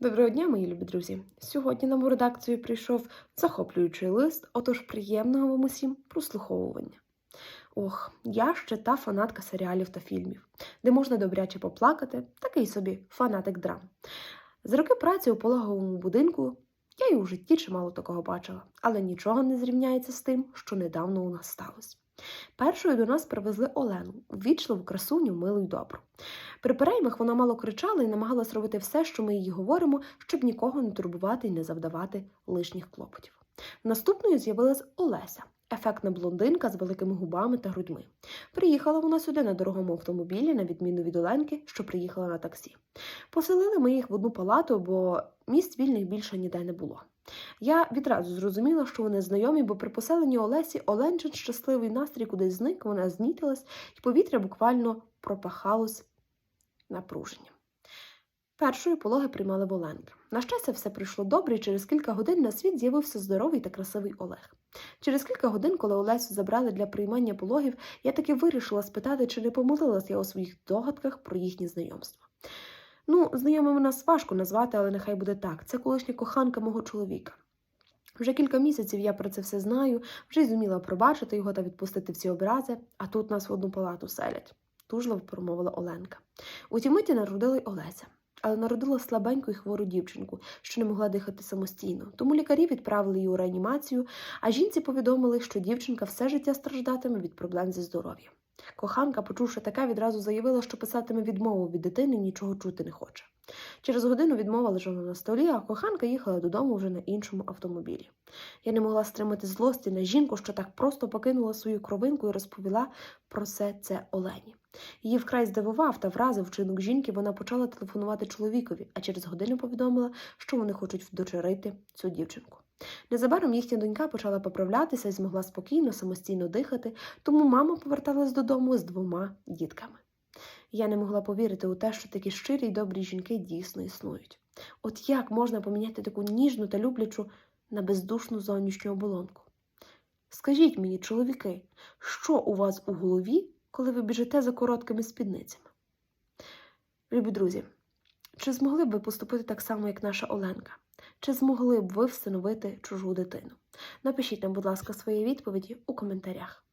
Доброго дня, мої любі друзі! Сьогодні нам у редакцію прийшов захоплюючий лист, отож приємного вам усім прослуховування. Ох, я ще та фанатка серіалів та фільмів, де можна добряче поплакати, такий собі фанатик драм. За роки праці у пологовому будинку я й у житті чимало такого бачила, але нічого не зрівняється з тим, що недавно у нас сталося. Першою до нас привезли Олену, ввічливу красуню, милу й добру. При переймах вона мало кричала і намагалась робити все, що ми їй говоримо, щоб нікого не турбувати і не завдавати лишніх клопотів. Наступною з'явилась Олеся, ефектна блондинка з великими губами та грудьми. Приїхала вона сюди на дорогому автомобілі, на відміну від Оленки, що приїхала на таксі. Поселили ми їх в одну палату, бо місць вільних більше ніде не було. Я відразу зрозуміла, що вони знайомі, бо при поселенні Олесі Оленчин щасливий настрій кудись зник, вона знітилась, і повітря буквально пропахалось напруженням. Першою пологи приймали в Оленки. На щастя, все прийшло добре, і через кілька годин на світ з'явився здоровий та красивий Олег. Через кілька годин, коли Олесю забрали для приймання пологів, я таки вирішила спитати, чи не помилилась я у своїх догадках про їхнє знайомство. Ну, знайомими нас важко назвати, але нехай буде так. Це колишня коханка мого чоловіка. Вже кілька місяців я про це все знаю, вже й зуміла пробачити його та відпустити всі образи, а тут нас в одну палату селять, тужливо промовила Оленка. У ті миті народила Олеся, але народила слабеньку й хвору дівчинку, що не могла дихати самостійно. Тому лікарі відправили її у реанімацію, а жінці повідомили, що дівчинка все життя страждатиме від проблем зі здоров'ям. Коханка, почувши таке, відразу заявила, що писатиме відмову від дитини нічого чути не хоче. Через годину відмова лежала на столі, а коханка їхала додому вже на іншому автомобілі. Я не могла стримати злості на жінку, що так просто покинула свою кровинку і розповіла про все це Олені. Її вкрай здивував та вразив вчинок жінки, вона почала телефонувати чоловікові, а через годину повідомила, що вони хочуть вдочерити цю дівчинку. Незабаром їхня донька почала поправлятися і змогла спокійно, самостійно дихати, тому мама поверталась додому з двома дітками. Я не могла повірити у те, що такі щирі й добрі жінки дійсно існують. От як можна поміняти таку ніжну та люблячу на бездушну зовнішню оболонку? Скажіть мені, чоловіки, що у вас у голові, коли ви біжите за короткими спідницями? Любі друзі, чи змогли б ви поступити так само, як наша Оленка? Чи змогли б ви встановити чужу дитину? Напишіть нам, будь ласка, свої відповіді у коментарях.